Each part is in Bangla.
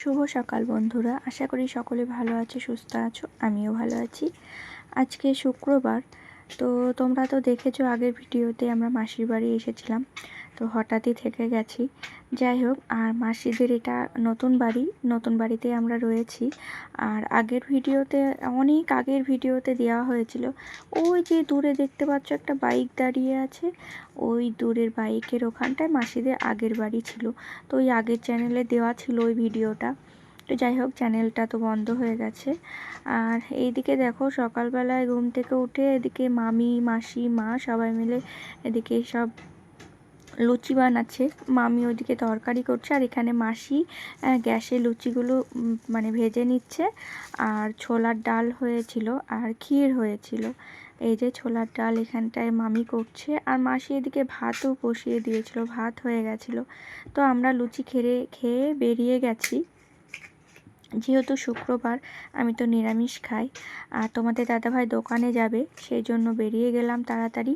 শুভ সকাল বন্ধুরা। আশা করি সকলে ভালো আছো, সুস্থ আছো, আমিও ভালো আছি। আজকে শুক্রবার, তো তোমরা তো দেখেছ আগের ভিডিওতে আমরা মাসির বাড়ি এসেছিলাম। তো হঠাৎই থেকে গেছি। যাই হোক, আর মাসিদের এটা নতুন বাড়ি, নতুন বাড়িতে আমরা রয়েছি। আর আগের ভিডিওতে, অনেক আগের ভিডিওতে দেওয়া হয়েছিল। ওই যে দূরে দেখতে পাচ্ছ একটা বাইক দাঁড়িয়ে আছে। ওই দূরের বাইকের ওখানটায় মাসিদের আগের বাড়ি ছিল। তো ওই আগের চ্যানেলে দেওয়া ছিল ওই ভিডিওটা। তো যাই হোক, চ্যানেলটা তো বন্ধ হয়ে গেছে। আর এইদিকে দেখো, সকালবেলায় ঘুম থেকে উঠে এদিকে মামি, মাসি, মা সবাই মিলে এদিকে সব লুচি বানাচ্ছে। মামি ওইদিকে তরকারি করছে আর এখানে মাসি গ্যাসে লুচিগুলো মানে ভেজে নিচ্ছে। আর ছোলার ডাল হয়েছিল আর ক্ষীর হয়েছিল। এই যে ছোলার ডাল এখানটায় মামি করছে। আর মাসি এদিকে ভাতও বসিয়ে দিয়েছিল, ভাত হয়ে গেছিল। তো আমরা লুচি খেয়ে খেয়ে বেরিয়ে গেছি। যেহেতু শুক্রবার, আমি তো নিরামিষ খাই। আর তোমাদের দাদাভাই দোকানে যাবে, সেই জন্য বেরিয়ে গেলাম তাড়াতাড়ি।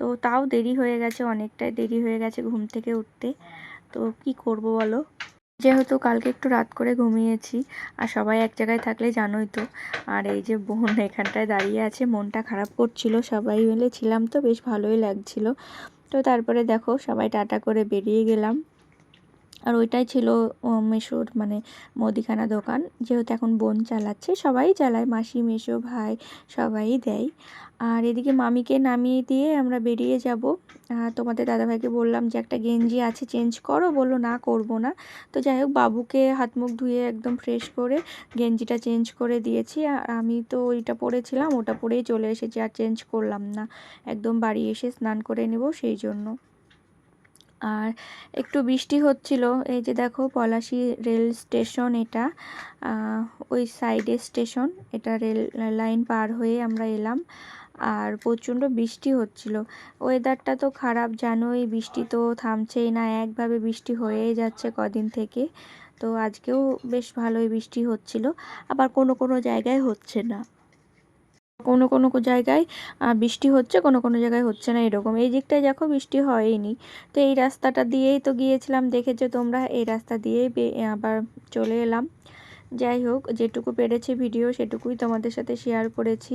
তো তাও দেরি হয়ে গেছে, অনেকটাই দেরি হয়ে গেছে ঘুম থেকে উঠতে। তো কি করব বলো? যেহেতু কালকে একটু রাত করে ঘুমিয়েছি, আর সবাই এক জায়গায় থাকলে জানোই তো। আর এই যে বোন এখানটায় দাঁড়িয়ে আছে, মনটা খারাপ করছিল, সবাই মিলে ছিলাম তো, বেশ ভালোই লাগছিল। তো তারপরে দেখো, সবাই টাটা করে বেরিয়ে গেলাম। আর ওইটাই ছিল মেশোর মানে মুদিখানা দোকান। যেহেতু এখন বোন চালাচ্ছে, সবাই চালায়, মাসি, মেশো, ভাই সবাই দেয়। আর এদিকে মামিকে নামিয়ে দিয়ে আমরা বেরিয়ে যাব। তোমাদের দাদাভাইকে বললাম যে, একটা গেঞ্জি আছে, চেঞ্জ করো। বলল, না, করব না। তো যাই হোক, বাবুকে হাত মুখ ধুয়ে একদম ফ্রেশ করে গেঞ্জিটা চেঞ্জ করে দিয়েছি। আর আমি তো ওইটা পরেছিলাম, ওটা পরেই চলে এসেছি, আর চেঞ্জ করলাম না। একদম বাড়ি এসে স্নান করে নেব সেই জন্য। আর একটু বৃষ্টি হচ্ছিল। এই যে দেখো, পলাশি রেল স্টেশন এটা। ওই সাইডে স্টেশন। এটা রেল লাইন পার হয়ে আমরা এলাম। আর প্রচণ্ড বৃষ্টি হচ্ছিল। ওয়েদারটা তো খারাপ, জানোই বৃষ্টি তো থামছেই না। একভাবে বৃষ্টি হয়েই যাচ্ছে কদিন থেকে। তো আজকেও বেশ ভালোই বৃষ্টি হচ্ছিল। আবার কোনো কোনো জায়গায় হচ্ছে না। কোনো কোনো জায়গায় বৃষ্টি হচ্ছে, কোনো কোনো জায়গায় হচ্ছে না এরকম। এই দিকটায় দেখো বৃষ্টি হয়নি তো এই রাস্তাটা দিয়েই তো গিয়েছিলাম, দেখেছ তোমরা? এই রাস্তা দিয়েই আবার চলে এলাম। যাই হোক, যেটুকু পেরেছি ভিডিও সেটুকুই তোমাদের সাথে শেয়ার করেছি।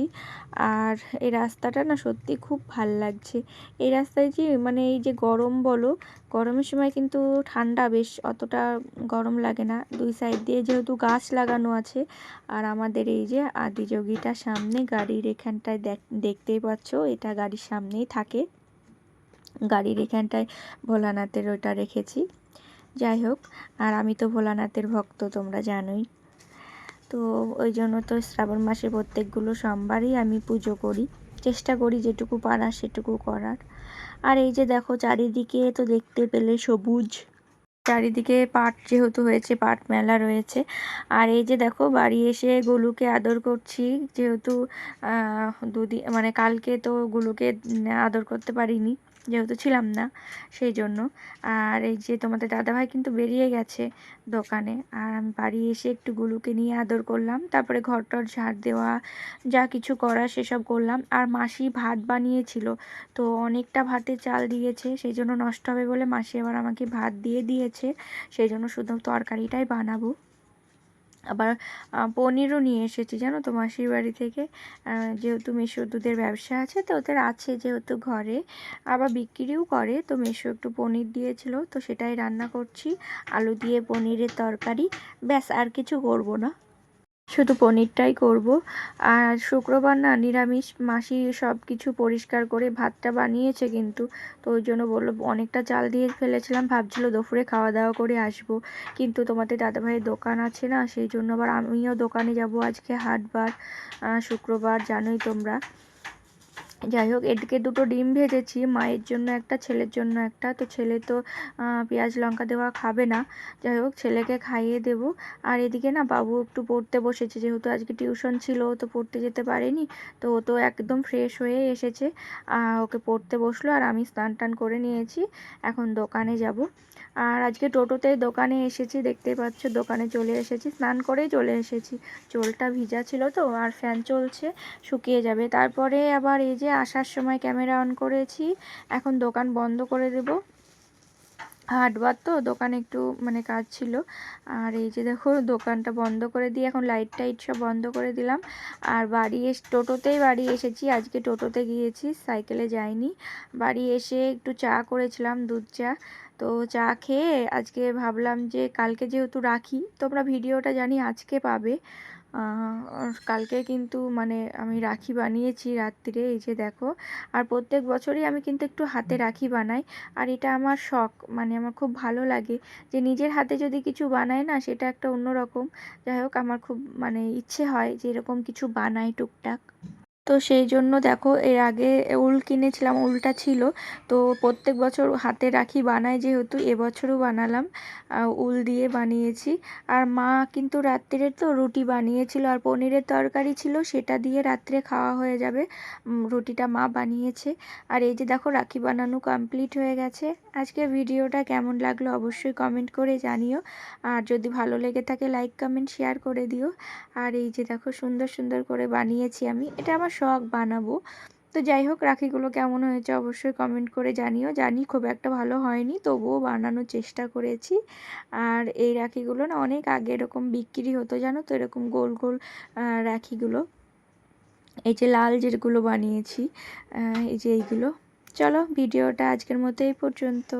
আর এই রাস্তাটা না সত্যি খুব ভালো লাগছে। এই রাস্তায় যে মানে এই যে গরম বলো, গরমের সময় কিন্তু ঠান্ডা বেশ, অতটা গরম লাগে না। দুই সাইড দিয়ে যেহেতু গাছ লাগানো আছে, আর আমাদের এই যে আদিযোগীটা সামনে গাড়ির এখানটায় দেখতেই পাচ্ছ, এটা গাড়ির সামনেই থাকে। গাড়ির এখানটায় ভোলানাথের ওটা রেখেছি। যাই হোক, আর আমি তো ভোলানাথের ভক্ত, তোমরা জানোই। তো ওই জন্য তো শ্রাবণ মাসে প্রত্যেকগুলো সোমবারই আমি পুজো করি। চেষ্টা করি যেটুকু পারা সেটুকু করার। আর এই যে দেখো চারিদিকে তো দেখতে পেলে সবুজ। চারিদিকে পাট যেহেতু হয়েছে, পাট মেলা রয়েছে। আর এই যে দেখো বাড়ি এসে গুলুকে আদর করছি, যেহেতু দুদিন মানে কালকে তো গুলুকে আদর করতে পারিনি। যেহেতু ছিলাম না, সেই জন্য। আর এই যে তোমাদের দাদাভাই কিন্তু বেরিয়ে গেছে দোকানে। আর আমি বাড়ি এসে একটু গুলুকে নিয়ে আদর করলাম, তারপরে ঘর টর ঝাড় দেওয়া, যা কিছু করা সেসব করলাম। আর মাসি ভাত বানিয়েছিল, তো অনেকটা ভাতে চাল দিয়েছে, সেই জন্য নষ্ট হবে বলে মাসি আবার আমাকে ভাত দিয়ে দিয়েছে। সেই জন্য শুধু তরকারিটাই বানাবো। আবার পনিরও নিয়ে এসেছি, জানো তো মাসির বাড়ি থেকে। যেহেতু মেশো দুধের ব্যবসা আছে, তো ওদের আছে যেহেতু ঘরে। আবার বিক্রিও করে, তো মেশো একটু পনির দিয়েছিল, তো সেটাই রান্না করছি। আলু দিয়ে পনিরের তরকারি, ব্যাস, আর কিছু করব না। শুধু পনিরটাই করব। আর শুক্রবার না নিরামিষ, মাসি সব কিছু পরিষ্কার করে ভাতটা বানিয়েছে কিন্তু। তো ওই জন্য বলল, অনেকটা চাল দিয়ে ফেলেছিলাম, ভাবছিলো দুপুরে খাওয়া দাওয়া করে আসব। কিন্তু তোমাদের দাদাভাইয়ের দোকান আছে না, সেই জন্য আবার আমিও দোকানে যাব আজকে, হাটবার শুক্রবার, জানোই তোমরা। যাই হোক, এদিকে দুটো ডিম ভেজেছি, মায়ের জন্য একটা, ছেলের জন্য একটা। তো ছেলে তো পেঁয়াজ, লঙ্কা দেওয়া খাবে না। যাই হোক, ছেলেকে খাইয়ে দেব। আর এদিকে না, বাবু একটু পড়তে বসেছে। যেহেতু আজকে টিউশন ছিল তো পড়তে যেতে পারেনি। তো ও তো একদম ফ্রেশ হয়ে এসেছে। ওকে পড়তে বসল আর আমি স্নান টান করে নিয়েছি। এখন দোকানে যাব। আর আজকে টোটোতে দোকানে এসেছি, দেখতে পাচ্ছ, দোকানে চলে এসেছি। স্নান করেই চলে এসেছি। চোলটা ভিজা ছিল তো, আর ফ্যান চলছে, শুকিয়ে যাবে। তারপরে আবার এই যে আসার সময় ক্যামেরা অন করেছি, এখন দোকান বন্ধ করে দেব। হাটবার তো, দোকানে একটু মানে কাজ ছিল। আর এই যে দেখো, দোকানটা বন্ধ করে দিয়ে এখন লাইট টাইট সব বন্ধ করে দিলাম। আর বাড়ি এস, টোটোতেই বাড়ি এসেছি। আজকে টোটোতে গিয়েছি সাইকেলে যাইনি। বাড়ি এসে একটু চা করেছিলাম, দুধ চা। তো চা খেয়ে আজকে ভাবলাম যে কালকে যেহেতু রাখি, তোমরা ভিডিওটা জানি আজকে পাবে। কালকে কিন্তু মানে আমি রাখি বানিয়েছি রাত্রিরে এই যে দেখো। আর প্রত্যেক বছরই আমি কিন্তু একটু হাতে রাখি বানাই। আর এটা আমার শখ মানে আমার খুব ভালো লাগে যে নিজের হাতে যদি কিছু বানাই না সেটা একটা অন্যরকম। যাই হোক আমার খুব মানে ইচ্ছে হয় যে এরকম কিছু বানাই টুকটাক। তো সেই জন্য দেখো, এর আগে উল কিনেছিলাম, উলটা ছিল। তো প্রত্যেক বছর হাতে রাখি, বানাই যেহেতু, এবছরও বানালাম। উল দিয়ে বানিয়েছি। আর মা কিন্তু রাত্রে তো রুটি বানিয়েছিল, আর পনিরের তরকারি ছিল, সেটা দিয়ে রাত্রে খাওয়া হয়ে যাবে। রুটিটা মা বানিয়েছে। আর এই যে দেখো, রাখি বানানো কমপ্লিট হয়ে গেছে। আজকে ভিডিওটা কেমন লাগল অবশ্যই কমেন্ট করে জানিও। আর যদি ভালো লেগে থাকে লাইক কমেন্ট শেয়ার করে দিও। আর এই যে দেখো, সুন্দর সুন্দর করে বানিয়েছি আমি। এটা আমার শখ বানাবো। তো যাই হোক, রাখিগুলো কেমন হয়েছে অবশ্যই কমেন্ট করে জানিও। জানি খুব একটা ভালো হয়নি, তবুও বানানোর চেষ্টা করেছি। আর এই রাখিগুলো না অনেক আগে এরকম বিক্রি হতো, জানো তো? এরকম গোল গোল রাখিগুলো। এই যে লাল যেগুলো বানিয়েছি এই যে এইগুলো। চলো, ভিডিওটা আজকের মতো এই পর্যন্ত।